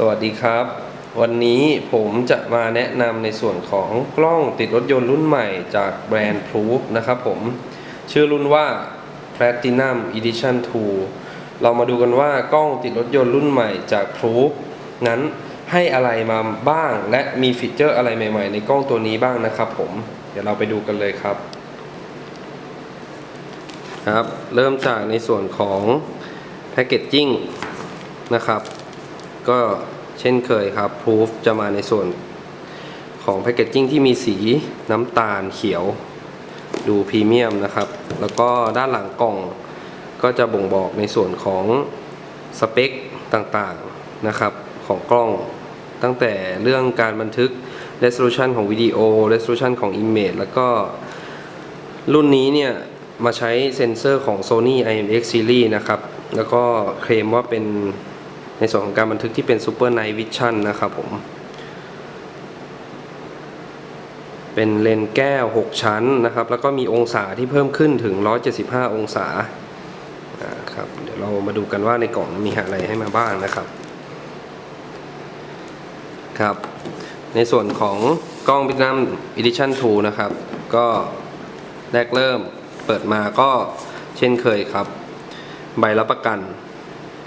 สวัสดีครับ วันนี้ผมจะมาแนะนำในส่วนของกล้องติดรถยนต์รุ่นใหม่จากแบรนด์ Proof นะครับผม ชื่อรุ่นว่า Platinum Edition 2 เรามาดูกันว่ากล้องติดรถยนต์รุ่นใหม่จาก Proof นั้นให้อะไรมาบ้าง และมีฟีเจอร์อะไรใหม่ ๆ ในกล้องตัวนี้บ้างนะครับผม เดี๋ยวเราไปดูกันเลยครับครับ เริ่มจากในส่วนของแพ c เกจจิ้งนะครับ ก็เช่นเคยครับ Proof จะมาในส่วนของแพ c เกจจิ้งที่มีสีน้ำตาลเขียว ดูพรีเมียมนะครับ แล้วก็ด้านหลังกล่องก็จะบ่งบอกในส่วนของสเปคต่างๆนะครับของกล้อง ตั้งแต่เรื่องการบันทึก resolution ของวิดีโอ resolution ของ image แล้วก็รุ่นนี้เนี่ย มาใช้เซ็นเซอร์ของ Sony IMX Series นะครับ แล้วก็เคลมว่าเป็น ในส่วนของการบันทึกที่เป็น Super Night Vision นะครับผม เป็นเลนส์แก้ว 6 ชั้นนะครับ แล้วก็มีองศาที่เพิ่มขึ้นถึง 175 องศาอ่าครับเดี๋ยวเรามาดูกันว่าในกล่องมีอะไรให้มาบ้างนะครับครับ ในส่วนของกล้อง Platinum Edition 2 นะครับ ก็แรกเริ่มเปิดมาก็เช่นเคยครับ ใบรับประกัน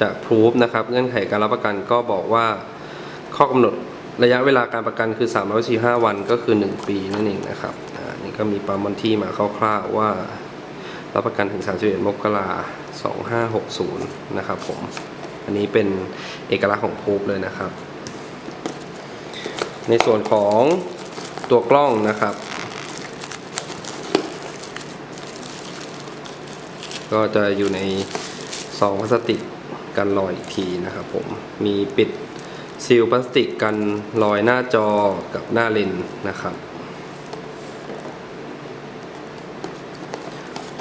จากพรูฟนะครับเงื่อนไขการรับประกันก็บอกว่าข้อกำหนดระยะเวลาการประกันคือ 345 วันก็คือ 1 ปีนั่นเองนะครับอ่านี่ก็มีประมวลที่มาคร่าวๆว่ารับประกันถึง 31 มกราคม2560 นะครับผม อันนี้เป็นเอกลักษณ์ของพรูฟเลยนะครับ ในส่วนของตัวกล้องนะครับ ก็จะอยู่ในซองพลาสติก กันรอยอีกทีนะครับผมมีปิดซีลพลาสติกกันรอยหน้าจอกับหน้าเลนนะครับ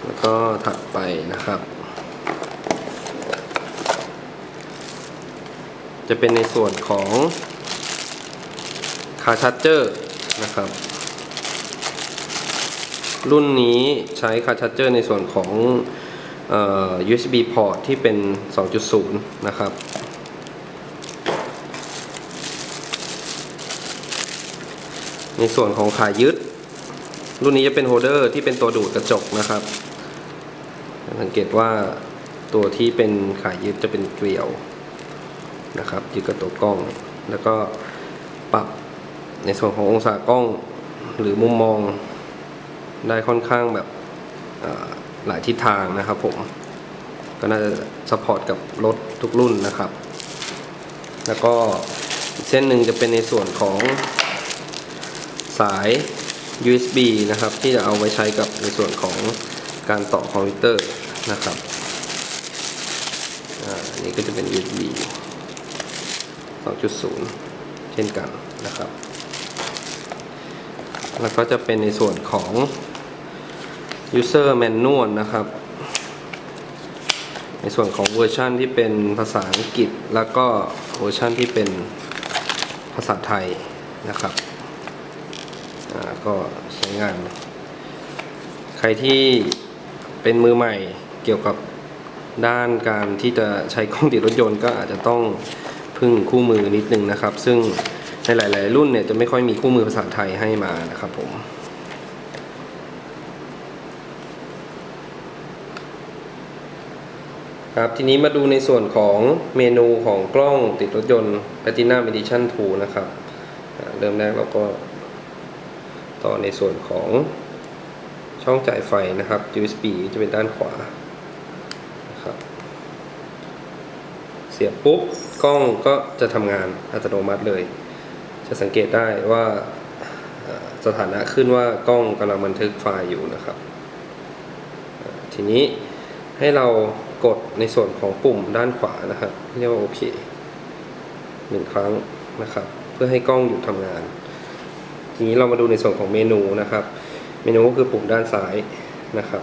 แล้วก็ถัดไปนะครับ จะเป็นในส่วนของคาชาร์เจอร์นะครับ รุ่นนี้ใช้คาชาร์เจอร์ในส่วนของ USB port ที่เป็น 2.0 นะครับ ในส่วนของขายึด รุ่นนี้จะเป็นโฮเดอร์ที่เป็นตัวดูดกระจกนะครับ สังเกตว่าตัวที่เป็นขายึดจะเป็นเกลียวนะครับยึดกับตัวกล้อง แล้วก็ปรับในส่วนขององศากล้องหรือมุมมองได้ค่อนข้างแบบ หลายทิศทางนะครับผมก็น่าจะสปอร์ตกับรถทุกรุ่นนะครับ แล้วก็เส้นหนึ่งจะเป็นในส่วนของสาย USB นะครับ ที่จะเอาไว้ใช้กับในส่วนของการต่อคอมพิวเตอร์นะครับอันนี้ก็จะเป็น USB 2.0 เช่นกันนะครับ แล้วก็จะเป็นในส่วนของ user manual นะครับ ในส่วนของเวอร์ชันที่เป็นภาษาอังกฤษ แล้วก็เวอร์ชันที่เป็นภาษาไทยนะครับก็ใช้งาน ใครที่เป็นมือใหม่เกี่ยวกับด้านการที่จะใช้กล้องติดรถยนต์ก็อาจจะต้องพึ่งคู่มือนิดนึงนะครับ ซึ่งในหลาย ๆ รุ่นเนี่ยจะไม่ค่อยมีคู่มือภาษาไทยให้มานะครับผม ครับทีนี้มาดูในส่วนของเมนูของกล้องติดรถยนต์ Platinum Edition 2 นะครับ เริ่มแรกเราก็ ต่อในส่วนของช่องจ่ายไฟนะครับ USB จะเป็นด้านขวานะครับเสียบปุ๊บ กล้องก็จะทำงานอัตโนมัติเลย จะสังเกตได้ว่าสถานะขึ้นว่ากล้องกำลังบันทึกไฟล์อยู่นะครับ ทีนี้ให้เรา กดในส่วนของปุ่มด้านขวานะครับ เรียกว่าโอเคหนึ่งครั้งนะครับ เพื่อให้กล้องหยุดทำงาน ทีนี้เรามาดูในส่วนของเมนูนะครับ เมนูก็คือปุ่มด้านซ้ายนะครับ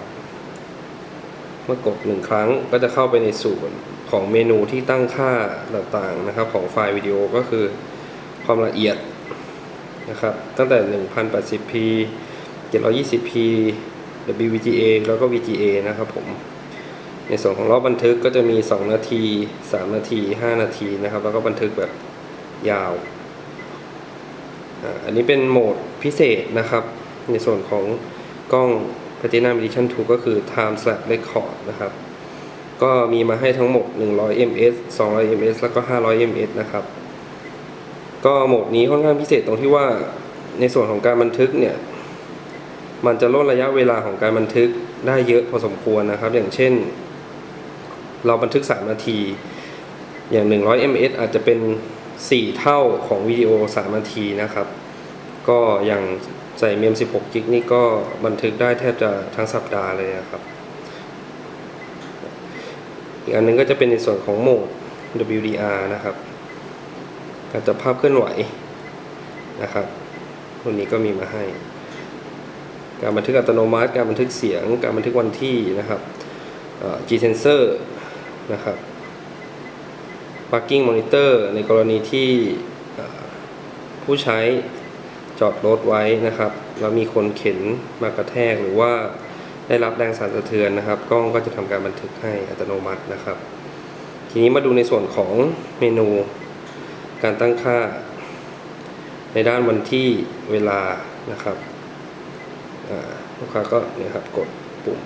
เมื่อกดหนึ่งครั้งก็จะเข้าไปในส่วนของเมนูที่ตั้งค่าต่างๆนะครับ ของไฟล์วิดีโอก็คือความละเอียดนะครับ ตั้งแต่ 1080p 720p WVGA แล้วก็ VGA นะครับผม ในส่วนของรอบบันทึกก็จะมี 2 นาที 3 นาที 5 นาทีนะครับ แล้วก็บันทึกแบบยาว อันนี้เป็นโหมดพิเศษนะครับ ในส่วนของกล้อง Platinum Edition 2 ก็คือ Time Slap Record นะครับ ก็มีมาให้ทั้งหมด 100 ms 200 ms แล้วก็ 500 ms นะครับ ก็โหมดนี้ค่อนข้างพิเศษตรงที่ว่าในส่วนของการบันทึกเนี่ย มันจะลดระยะเวลาของการบันทึกได้เยอะพอสมควรนะครับ อย่างเช่น เราบันทึก 3 นาที อย่าง 100 ms อาจจะเป็น 4 เท่าของวิดีโอ 3 นาทีนะครับ ก็อย่างใส่เมม 16 กิกนี่ก็บันทึกได้แทบจะทั้งสัปดาห์เลยนะครับ อีกอันหนึงก็จะเป็นในส่วนของโหมด WDR นะครับการจับภาพเคลื่อนไหวนะครับรุ่นนี้ก็มีมาให้ การบันทึกอัตโนมัติ การบันทึกเสียง การบันทึกวันที่นะครับ G sensor นะครับ parking monitor ในกรณีที่ผู้ใช้จอดรถไว้นะครับ แล้วมีคนเข็นมากระแทกหรือว่าได้รับแรงสั่นสะเทือนนะครับ กล้องก็จะทำการบันทึกให้อัตโนมัตินะครับ ทีนี้มาดูในส่วนของเมนู การตั้งค่า ในด้านวันที่เวลานะครับลูกค้าก็เนี่ยครับกดปุ่ม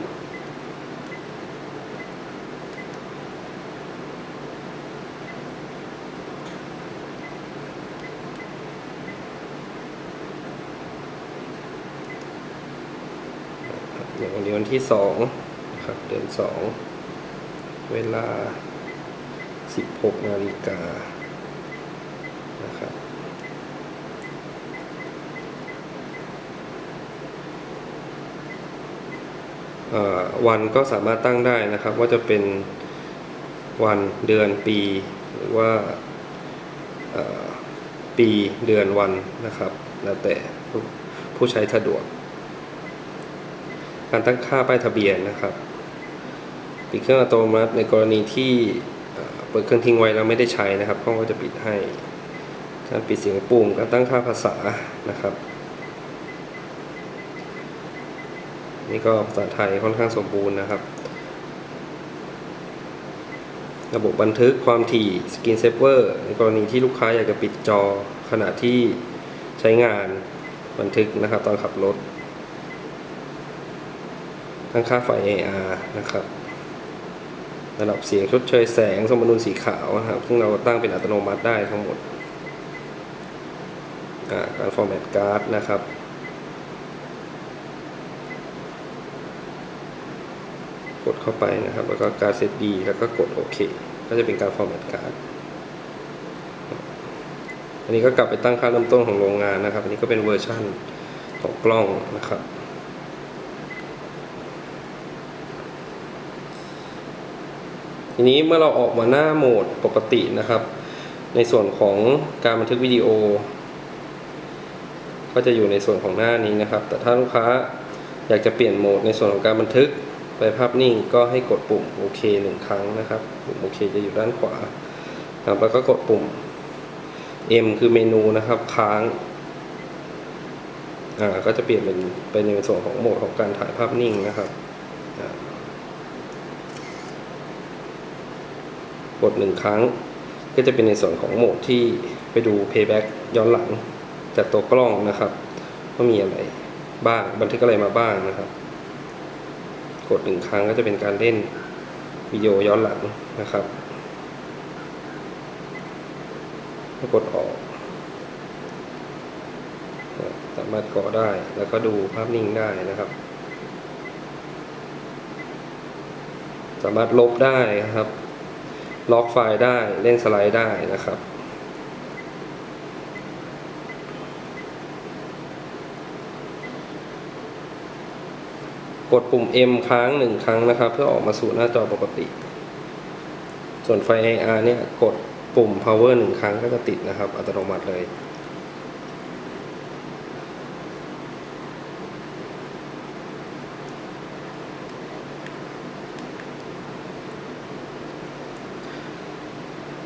วันนี้วันที่สองนะครับเดือนสองเวลา 16 นาฬิกานะครับวันก็สามารถตั้งได้นะครับ ว่าจะเป็นวันเดือนปี หรือว่าปีเดือนวันนะครับ แล้วแต่ผู้ใช้สะดวก การตั้งค่าป้ายทะเบียนนะครับปิดเครื่องอัตโนมัติในกรณีที่เปิดเครื่องทิ้งไว้แล้วไม่ได้ใช้นะครับกล้องก็จะปิดให้ การปิดเสียงปุ่มการตั้งค่าภาษานะครับ นี่ก็ภาษาไทยค่อนข้างสมบูรณ์นะครับ ระบบบันทึกความถี่ Screen Saver ในกรณีที่ลูกค้าอยากจะปิดจอขณะที่ใช้งานบันทึกนะครับตอนขับรถ ตั้งค่าไฟ AR นะครับ ระดับเสียงชดเชยแสงสมดุลสีขาวนะครับซึ่งเราตั้งเป็นอัตโนมัติได้ทั้งหมดอ่าการ format card นะครับกดเข้าไปนะครับ แล้วก็การ set B แล้วก็กดโอเค ก็จะเป็นการ format card อันนี้ก็กลับไปตั้งค่าเริ่มต้นของโรงงานนะครับ อันนี้ก็เป็นเวอร์ชั่นของกล้องนะครับ ทีนี้เมื่อเราออกมาหน้าโหมดปกตินะครับ ในส่วนของการบันทึกวิดีโอ ก็จะอยู่ในส่วนของหน้านี้นะครับ แต่ถ้าลูกค้าอยากจะเปลี่ยนโหมดในส่วนของการบันทึกไปภาพนิ่งก็ให้กดปุ่มโอเคหนึ่งครั้งนะครับปุ่มโอเคจะอยู่ด้านขวาครับแล้วก็กดปุ่ม M คือเมนูนะครับค้างอ่าก็จะเปลี่ยนเป็นเป็นในส่วนของโหมดของการถ่ายภาพนิ่งนะครับอ่า กดหนึ่งครั้ง ก็จะเป็นในส่วนของโหมดที่ไปดู playback ย้อนหลัง จากตัวกล้องนะครับว่ามีอะไรบ้างบันทึกอะไรมาบ้างนะครับ กดหนึ่งครั้งก็จะเป็นการเล่นวิดีโอย้อนหลังนะครับกดออก สามารถก่อได้แล้วก็ดูภาพนิ่งได้นะครับ สามารถลบได้นะครับ ล็อกไฟล์ได้เล่นสไลด์ได้นะครับ กดปุ่ม M ค้างหนึ่งครั้งนะครับ เพื่อออกมาสู่หน้าจอปกติ ส่วนไฟ AR เนี่ยกดปุ่ม power หนึ่งครั้งก็จะติดนะครับ อัตโนมัติเลย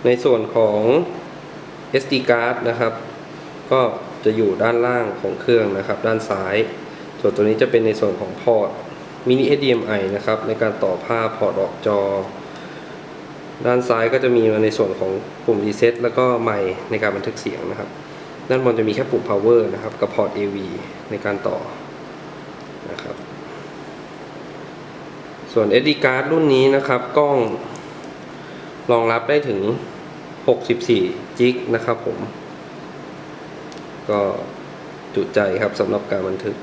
ในส่วนของ SD card นะครับ ก็จะอยู่ด้านล่างของเครื่องนะครับ ด้านซ้าย ส่วนตัวนี้จะเป็นในส่วนของพอร์ต mini HDMI นะครับ ในการต่อภาพพอร์ตออกจอ ด้านซ้ายก็จะมีมาในส่วนของปุ่ม reset แล้วก็ไมค์ในการบันทึกเสียงนะครับ ด้านบนจะมีแค่ปุ่ม power นะครับ กับพอร์ต AV ในการต่อนะครับ ส่วน SD card รุ่นนี้นะครับกล้อง รองรับได้ถึง 64 จิกนะครับผม ก็จุใจครับสำหรับการบันทึก